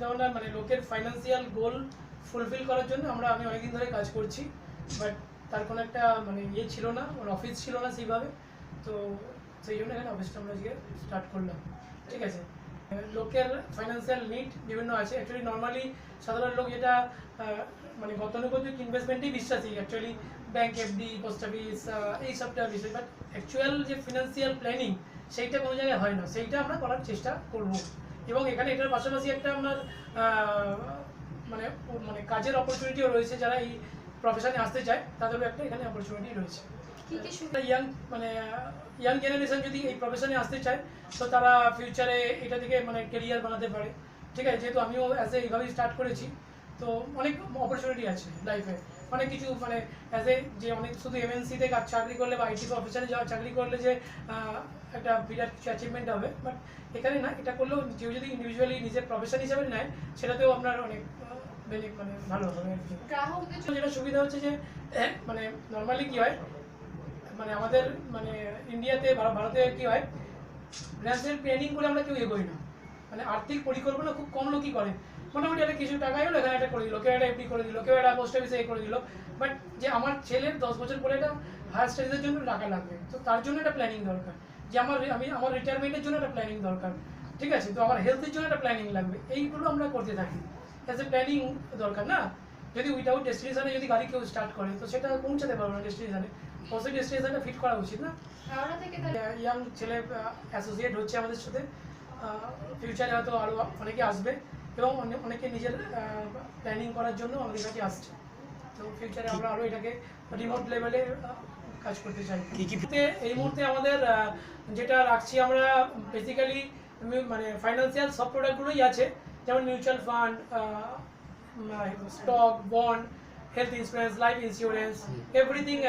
চিন্তাভাবনা মানে লোকের ফাইন্যান্সিয়াল গোল ফুলফিল করার জন্য আমরা আমি অনেকদিন ধরে কাজ করছি। বাট তার কোনো একটা মানে ইয়ে ছিল না ওর অফিস ছিল না সেইভাবে। তো সেই জন্য এখানে অফিসটা আমরা আজকে স্টার্ট করলাম। ঠিক আছে? লোকের ফাইন্যান্সিয়াল নিড বিভিন্ন আছে। অ্যাকচুয়ালি নর্মালি সাধারণ লোক যেটা মানে গতানুগতিক ইনভেস্টমেন্টেই বিশ্বাসী। Actually bank FD post office এই সবটা বিষয়। বাট অ্যাকচুয়াল যে ফিনান্সিয়াল প্ল্যানিং সেইটা কোনো জায়গায় হয় না। সেইটা আমরা করার চেষ্টা করব। এবং এখানে এটার পাশাপাশি একটা আপনার মানে মানে কাজের অপরচুনিটিও রয়েছে যারা এই প্রফেশনে আসতে চায় তাদেরও একটা এখানে অপরচুনিটি রয়েছে। ইয়াং মানে ইয়াং জেনারেশন যদি এই প্রফেশনে আসতে চায় তো তারা ফিউচারে এটা থেকে মানে কেরিয়ার বানাতে পারে। ঠিক আছে যেহেতু আমিও অ্যাজ এ এইভাবেই স্টার্ট করেছি তো অনেক অপরচুনিটি আছে লাইফে অনেক কিছু মানে অ্যাজ এ যে অনেক শুধু এমএনসিতে কাজ চাকরি করলে বা আইটি অফিসারে যাওয়া চাকরি করলে যে একটা বিরাট কিছু অ্যাচিভমেন্ট হবে বাট এখানে না এটা করলেও কেউ যদি ইন্ডিভিজুয়ালি নিজের প্রফেশন হিসাবে নেয় সেটাতেও আপনার অনেক মানে ভালো হবে। যেটা সুবিধা হচ্ছে যে মানে নর্মালি কি হয় মানে আমাদের মানে ইন্ডিয়াতে ভারতে কি হয় ফিনান্সিয়াল প্ল্যানিং করে আমরা কেউ এগোই না। মানে আর্থিক পরিকল্পনা খুব কম লোকই করে। মোটামুটি একটা কিছু টাকা এলো এখানে একটা করে দিল কেউ একটা এফডি করে দিল কেউ একটা পোস্ট অফিসে এ করে দিল। বাট যে আমার ছেলের দশ বছর পরে একটা হায়ার স্টাডিজের জন্য টাকা লাগবে। তো তার জন্য একটা প্ল্যানিং দরকার। যে আমার আমি আমার রিটায়ারমেন্টের জন্য একটা প্ল্যানিং দরকার। ঠিক আছে? তো আমার হেলথের জন্য একটা প্ল্যানিং লাগবে। এইগুলো আমরা করতে থাকি। অ্যাজ এ প্ল্যানিং দরকার না? যদি উইদাউট ডেস্টিনেশনে যদি গাড়ি কেউ স্টার্ট করে তো সেটা পৌঁছাতে পারবে না ডেস্টিনেশনে অবশ্যই ডেস্টিনেশনটা ফিট করা উচিত না? ইয়াং ছেলে অ্যাসোসিয়েট হচ্ছে আমাদের সাথে। ফিউচারে হয়তো আরও অনেকে আসবে। এবং অনে- অনেকে নিজের প্ল্যানিং করার জন্য আমাদের কাছে আসছে। তো ফিউচারে আমরা আরও এটাকে রিমোট লেভেলে কাজ করতে চাই। এই মুহূর্তে আমাদের যেটা রাখছি আমরা বেসিক্যালি মানে ফাইন্যান্সিয়াল সব প্রোডাক্টগুলোই আছে। যেমন mutual fund stock bond health insurance life insurance everything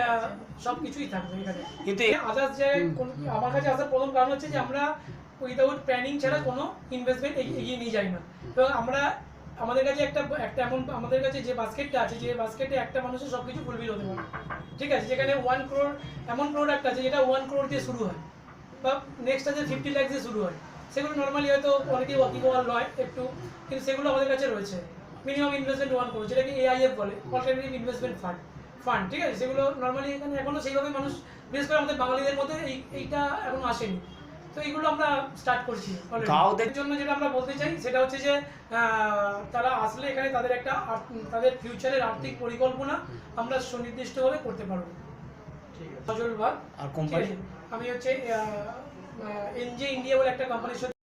সব কিছুই থাকবে এখানে। কিন্তু আদার্স যে আমার কাছে আসার প্রথম কারণ হচ্ছে যে আমরা উইদাউট প্ল্যানিং ছাড়া কোনো ইনভেস্টমেন্ট এগিয়ে নিয়ে যাই না। এবং আমরা আমাদের কাছে একটা একটা এমন আমাদের কাছে যে বাস্কেটটা আছে যে বাস্কেটে একটা মানুষের সব কিছু ফুলফিল হতে পারে ঠিক আছে? যেখানে ওয়ান ক্রোর এমন প্রোডাক্ট আছে যেটা ওয়ান ক্রোর দিয়ে শুরু হয়। বা নেক্সট আছে ফিফটি ল্যাক্স দিয়ে শুরু হয়। সেগুলো নর্মালি হয়তো অনেকেই ওয়াকিবল নয় একটু কিন্তু সেগুলো আমাদের কাছে রয়েছে। মিনিমাম ইনভেস্টমেন্ট ওয়ান ক্রোর যেটাকে এআইএফ বলে অল্টারনেটিভ ইনভেস্টমেন্ট ফান্ড ফান্ড ঠিক আছে? সেগুলো নর্মালি এখানে এখনও সেইভাবে মানুষ বিশেষ করে আমাদের বাঙালিদের মধ্যে এই এইটা এখনও আসেনি। তো এইগুলো আমরা স্টার্ট করছি গাওদের জন্য যেটা আমরা বলতে চাই সেটা হচ্ছে যে তারা আসলে এখানে তাদের একটা তাদের ফিউচারের আর্থিক পরিকল্পনা আমরা সুনির্দিষ্টভাবে করতে পারব। সজল ভাগ আর কোম্পানি? আমি হচ্ছে এনজে ইন্ডিয়া বলে একটা কোম্পানির সাথে